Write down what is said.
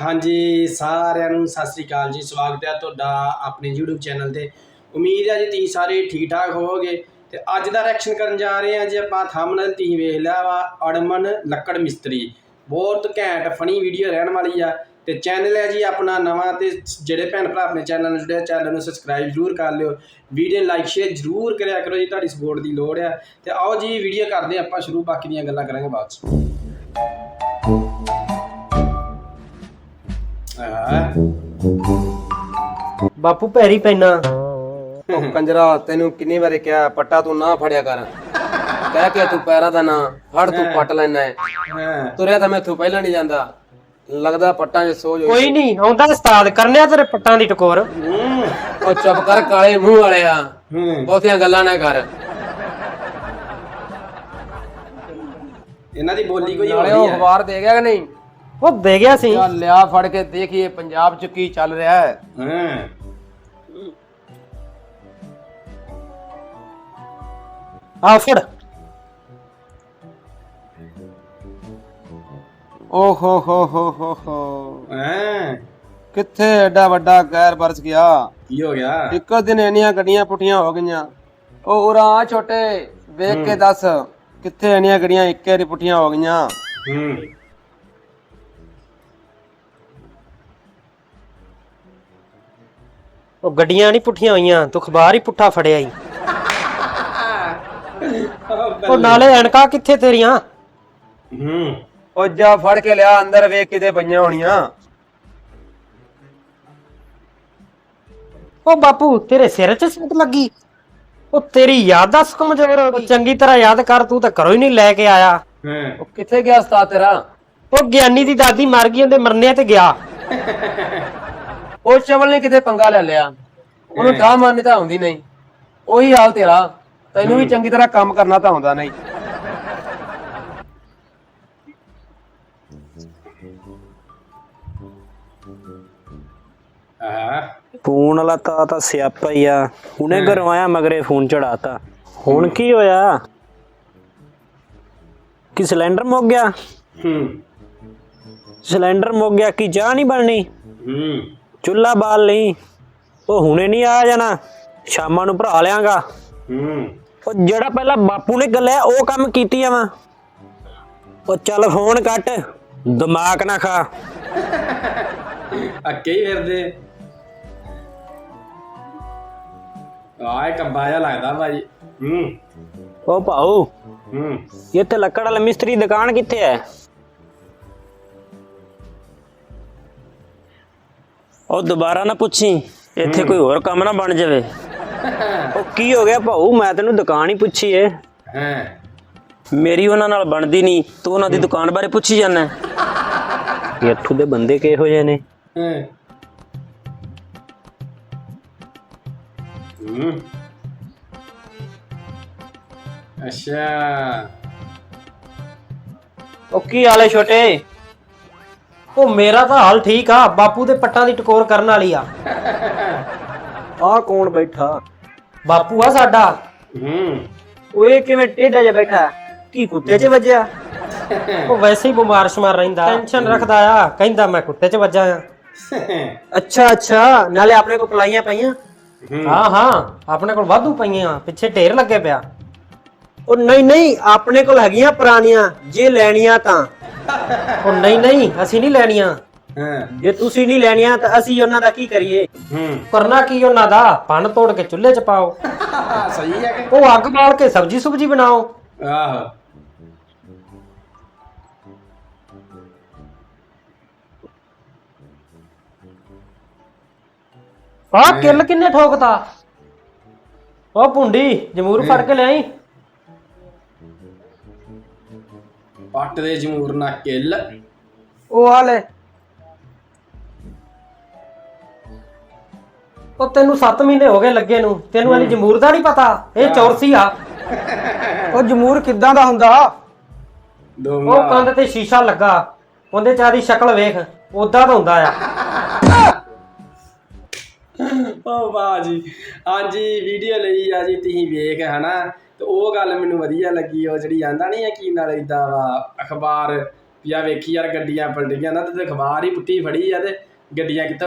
ਹਾਂਜੀ, ਸਾਰਿਆਂ ਨੂੰ ਸਤਿ ਸ੍ਰੀ ਅਕਾਲ ਜੀ। ਸਵਾਗਤ ਹੈ ਤੁਹਾਡਾ ਆਪਣੇ YouTube ਚੈਨਲ ਤੇ। ਉਮੀਦ ਹੈ ਜੀ ਤੁਸੀਂ ਸਾਰੇ ਠੀਕ ਠਾਕ ਹੋਵੋਗੇ। ਤੇ ਅੱਜ ਦਾ ਰਿਐਕਸ਼ਨ ਕਰਨ ਜਾ ਰਹੇ ਹਾਂ ਜੀ ਆਪਾਂ। ਥੰਬਨੇਲ ਤੁਸੀਂ ਵੇਖ ਲਿਆ ਵਾ, ਅੜਮਨ ਲੱਕੜ ਮਿਸਤਰੀ। ਬਹੁਤ ਘੈਂਟ ਫਨੀ ਵੀਡੀਓ ਰਹਿਣ ਵਾਲੀ ਆ। ਤੇ ਚੈਨਲ ਹੈ ਜੀ ਆਪਣਾ ਨਵਾਂ ਤੇ ਜਿਹੜੇ ਭੈਣ ਭਰਾ ਆਪਣੇ ਚੈਨਲ ਨੂੰ ਜੁੜੇ ਚੈਨਲ ਨੂੰ ਸਬਸਕ੍ਰਾਈਬ ਜ਼ਰੂਰ ਕਰ ਲਿਓ। ਵੀਡੀਓ ਲਾਈਕ ਸ਼ੇਅਰ ਜ਼ਰੂਰ ਕਰਿਆ ਕਰੋ ਜੀ, ਤੁਹਾਡੀ ਸਪੋਰਟ ਦੀ ਲੋੜ ਆ। ਤੇ ਆਓ ਜੀ ਵੀਡੀਓ ਕਰਦੇ ਹਾਂ ਆਪਾਂ ਸ਼ੁਰੂ। ਬਾਕੀ ਦੀਆਂ ਗੱਲਾਂ ਕਰਾਂਗੇ ਬਾਅਦ ਚ। ਬਾਪੂ ਪੈਰੀ ਪੈਣਾ। ਉਹ ਕੰਜਰਾ ਤੈਨੂੰ ਕਿੰਨੀ ਵਾਰੀ ਕਿਹਾ ਪੱਟਾ ਤੂੰ ਨਾ ਫੜਿਆ ਕਰ। ਕਹਿ ਕੇ ਤੂੰ ਪੈਰਾਂ ਦਾ ਨਾ ਫੜ ਤੂੰ ਪੱਟ ਲੈਣਾ ਹੈ। ਤੁਰਿਆ ਤਾਂ ਮੈਥੋਂ ਪਹਿਲਾਂ ਨਹੀਂ ਜਾਂਦਾ। ਲੱਗਦਾ ਪੱਟਾਂ 'ਚ ਸੋਜ ਹੋਈ ਕੋਈ ਨਹੀਂ ਆਉਂਦਾ ਉਸਤਾਦ ਕਰਨਿਆ ਤੇਰੇ ਪੱਟਾਂ ਦੀ ਟਕੋਰ। ਹੂੰ। ਉਹ ਚੁੱਪ ਕਰ ਕਾਲੇ ਮੂੰਹ ਵਾਲਿਆ। ਹੂੰ। ਬਹੁਤੀਆਂ ਗੱਲਾਂ ਨਾ ਕਰ। ਇਹਨਾਂ ਦੀ ਬੋਲੀ ਕੋਈ ਨਾਲੇ ਉਹ ਅਖਬਾਰ ਦੇ ਗਿਆ ਕਿ ਨਹੀਂ? ਉਹ ਦੇ ਗਿਆ ਸੀ। ਲਿਆ ਫੜ ਕੇ ਦੇਖੀਏ ਪੰਜਾਬ 'ਚ ਕੀ ਚੱਲ ਰਿਹਾ ਹੈ। ਹਾਂ। ਆ ਫੜ ਓ ਹੋ ਹੋ ਹੋ ਹੋ ਹੋ ਹਾਂ ਕਿੱਥੇ ਐਡਾ ਵੱਡਾ ਗੈਰ ਬਰਸ ਗਿਆ ਕੀ ਹੋ ਗਿਆ ਇੱਕੋ ਦਿਨ ਇੰਨੀਆਂ ਗੱਡੀਆਂ ਪੁੱਠੀਆਂ ਹੋ ਗਈਆਂ ਉਹ ਉਰਾ ਆ ਛੋਟੇ ਵੇਖ ਕੇ ਦੱਸ ਕਿੱਥੇ ਇੰਨੀਆਂ ਗੱਡੀਆਂ ਇੱਕੇ ਵਾਰੀ ਪੁੱਠੀਆਂ ਹੋ ਗਈਆਂ ਹੂੰ ਉਹ ਗੱਡੀਆਂ ਨਹੀਂ ਪੁੱਠੀਆਂ ਹੋਈਆਂ ਤੂੰ ਅਖਬਾਰ ਹੀ ਪੁੱਠਾ ਫੜਿਆ ਈ ਉਹ ਨਾਲੇ ਐਨਕਾ ਕਿੱਥੇ ਤੇਰੀਆਂ? ਹੂੰ। ਉਹ ਜਾ ਫੜ ਕੇ ਲਿਆ ਅੰਦਰ ਵੇਖ ਕਿਤੇ ਪਈਆਂ ਹੋਣੀਆਂ। ਉਹ ਬਾਪੂ ਤੇਰੇ ਸਿਰ 'ਚ ਸੱਟ ਲੱਗੀ। ਉਹ ਤੇਰੀ ਯਾਦਾਸ਼ਤ ਕਮਜ਼ੋਰ ਹੋ ਗਈ ਚੰਗੀ ਤਰ੍ਹਾਂ ਯਾਦ ਕਰ ਤੂੰ ਤਾਂ ਘਰੋਂ ਹੀ ਨਹੀਂ ਲੈ ਕੇ ਆਇਆ। ਹਾਂ। ਉਹ ਕਿੱਥੇ ਗਿਆ ਉਸਤਾਦ ਤੇਰਾ? ਉਹ ਗਿਆਨੀ ਦੀ ਦਾਦੀ ਮਰ ਗਈ ਉਹਦੇ ਮਰਨੇ ਤੇ ਗਿਆ। ਉਹ ਚਵਲ ਨੇ ਕਿਤੇ ਪੰਗਾ ਲੈ ਲਿਆ। ਉਹਨੂੰ ਠਾ ਮਾਰਨੀ ਤਾਂ ਆਉਂਦੀ ਨਹੀਂ। ਉਹੀ ਹਾਲ ਤੇਰਾ। ਤੈਨੂੰ ਵੀ ਚੰਗੀ ਤਰ੍ਹਾਂ ਕੰਮ ਕਰਨਾ ਤਾਂ ਆਉਂਦਾ ਨਹੀਂ। ਆ ਫੋਨ ਵਾਲਾ ਤਾਂ ਤਾਂ ਸਿਆਪਾ ਹੀ ਆ। ਹੁਣੇ ਘਰੋਂ ਆਇਆ ਮਗਰੇ ਫੋਨ ਚੜਾਤਾ। ਹੁਣ ਕੀ ਹੋਇਆ? ਕਿ ਸਿਲੰਡਰ ਮੁੱਕ ਗਿਆ? ਹੂੰ। ਸਿਲੰਡਰ ਮੁੱਕ ਗਿਆ ਕੀ ਚਾਹ ਨਹੀਂ ਬਣਨੀ? ਹੂੰ। ਚੁੱਲਾ ਬਾਲ ਲਈ। ਉਹ ਹੁਣੇ ਨਹੀਂ ਆ ਜਾਣਾ। ਸ਼ਾਮਾਂ ਨੂੰ ਭਰਾ ਲਿਆਂਗਾ। ਹੂੰ। ਉਹ ਜਿਹੜਾ ਪਹਿਲਾਂ ਬਾਪੂ ਨੇ ਗੱਲਿਆ ਉਹ ਕੰਮ ਕੀਤੀ ਆ ਵਾ। ਉਹ ਚੱਲ ਫੋਨ ਕੱਟ ਦਿਮਾਗ ਨਾ ਖਾ। ਅੱਕੇ ਹੀ ਫਿਰਦੇ। ਆਏ ਕੱਬਾ ਜਿਹਾ ਲੱਗਦਾ ਭਾਜੀ। ਹੂੰ। ਉਹ ਭਾਊ ਹੂੰ। ਇੱਥੇ ਲੱਕੜ ਵਾਲਾ ਮਿਸਤਰੀ ਦੁਕਾਨ ਕਿੱਥੇ ਹੈ? ਉਹ ਦੁਬਾਰਾ ਨਾ ਪੁੱਛੀ ਇੱਥੇ ਕੋਈ ਹੋਰ ਕੰਮ ਨਾ ਬਣ ਜਾਵੇ। ਉਹ ਕੀ ਹੋ ਗਿਆ ਭਾਊ? ਮੈਂ ਤੈਨੂੰ ਦੁਕਾਨ ਹੀ ਪੁੱਛੀ ਏ। ਹਾਂ। ਮੇਰੀ ਉਹਨਾਂ ਨਾਲ ਬਣਦੀ ਨਹੀਂ। ਤੂੰ ਉਹਨਾਂ ਦੀ ਦੁਕਾਨ ਬਾਰੇ ਪੁੱਛੀ ਜਾਂਦਾ। ਇੱਥੋਂ ਦੇ ਬੰਦੇ ਕਿਹੋ ਜਿਹੇ ਨੇ? ਹਾਂ। ਹੂੰ। ਅੱਛਾ। ਉਹ ਕੀ ਹਾਲ ਛੋਟੇ? ਉਹ ਮੇਰਾ ਤਾਂ ਹਾਲ ਠੀਕ ਆ। ਬਾਪੂ ਦੇ ਪੱਟਾਂ ਦੀ ਟਕੋਰ ਕਰਨ ਵਾਲੀ ਆ। ਆਹ ਕੌਣ ਬੈਠਾ? ਬਾਪੂ ਆ ਸਾਡਾ। ਹੂੰ। ਓਏ ਕਿਵੇਂ ਟੇਢਾ ਜਿਹਾ ਬੈਠਾ? ਕੀ ਕੁੱਤੇ 'ਚ ਵੱਜਿਆ। ਉਹ ਵੈਸੇ ਹੀ ਬਿਮਾਰ ਸ਼ਮਾਰ ਰਹਿੰਦਾ। ਟੈਨਸ਼ਨ ਰੱਖਦਾ ਆ। ਕਹਿੰਦਾ ਮੈਂ ਕੁੱਤੇ 'ਚ ਵੱਜਾ ਆ। ਅੱਛਾ ਅੱਛਾ। ਨਾਲੇ ਆਪਣੇ ਕੋਲ ਪਲਾਈਆਂ ਪਈਆਂ। ਹਾਂ ਹਾਂ। ਆਪਣੇ ਕੋਲ ਵਾਧੂ ਪਈਆਂ। ਪਿੱਛੇ ਢੇਰ ਲੱਗੇ ਪਿਆ। ਉਹ ਨਹੀਂ ਨਹੀਂ। ਆਪਣੇ ਕੋਲ ਹੈਗੀਆਂ ਪੁਰਾਣੀਆਂ। ਜੇ ਲੈਣੀਆਂ ਤਾਂ। ਉਹ ਨਹੀਂ ਨਹੀਂ। ਅਸੀਂ ਨਹੀਂ ਲੈਣੀਆਂ। ਹਾਂ। ਜੇ ਤੁਸੀਂ ਨਹੀਂ ਲੈਣੀਆਂ ਤਾਂ ਅਸੀਂ ਉਹਨਾਂ ਦਾ ਕੀ ਕਰੀਏ? ਹੂੰ। ਕਰਨਾ ਕੀ ਉਹਨਾਂ ਦਾ? ਪਣ ਤੋੜ ਕੇ ਚੁੱਲ੍ਹੇ 'ਚ ਪਾਓ। ਸਹੀ ਹੈ ਕਿ? ਉਹ ਅੱਗ ਬਾਲ ਕੇ ਸਬਜੀ ਸੁਬਜੀ ਬਣਾਓ। ਆਹੋ। ਆਹ ਕਿੱਲ ਕਿੰਨੇ ਠੋਕਤਾ? ਉਹ ਪੁੰਡੀ ਜਮੂਰ ਫੜ ਕੇ ਲਿਆਈ। ਪੱਟ ਦੇ ਜਮੂਰ ਨਾ ਕਿੱਲ। ਉਹ ਆ ਲੈ। ਉਹ ਤੈਨੂੰ 7 ਮਹੀਨੇ ਹੋ ਗਏ ਲੱਗੇ ਨੂੰ। ਤੈਨੂੰ ਇਹਦੀ ਜਮੂਰ ਦਾ ਨਹੀਂ ਪਤਾ। ਇਹ ਚੌਰਸੀ ਆ। ਉਹ ਜਮੂਰ ਕਿੱਦਾਂ ਦਾ ਹੁੰਦਾ? ਉਹ ਕੰਧ ਤੇ ਸ਼ੀਸ਼ਾ ਲੱਗਾ। ਉਹਦੇ ਚ ਆਦੀ ਸ਼ਕਲ ਵੇਖ। ਉਦਾਂ ਦਾ ਹੁੰਦਾ ਆ। ਓ ਵਾਹ ਜੀ। ਹਾਂਜੀ ਵੀਡੀਓ ਲਈ ਆ ਜੀ ਤੁਸੀਂ ਵੇਖ ਹਨਾ? ਤੇ ਉਹ ਗੱਲ ਮੈਨੂੰ ਵਧੀਆ ਲੱਗੀ। ਉਹ ਜਿਹੜੀ ਆਂਦਾ ਨਹੀਂ ਯਕੀਨ ਨਾਲ ਇਦਾਂ ਵਾ? ਅਖਬਾਰ। ਆ ਵੇਖੀ ਯਾਰ ਗੱਡੀਆਂ ਪਲਟੀਆਂ ਨਾ ਤੇ ਅਖਬਾਰ ਹੀ ਪੁੱਠੀ ਫੜੀ ਆ ਤੇ ਗੱਡੀਆਂ ਕਿੱਥੇ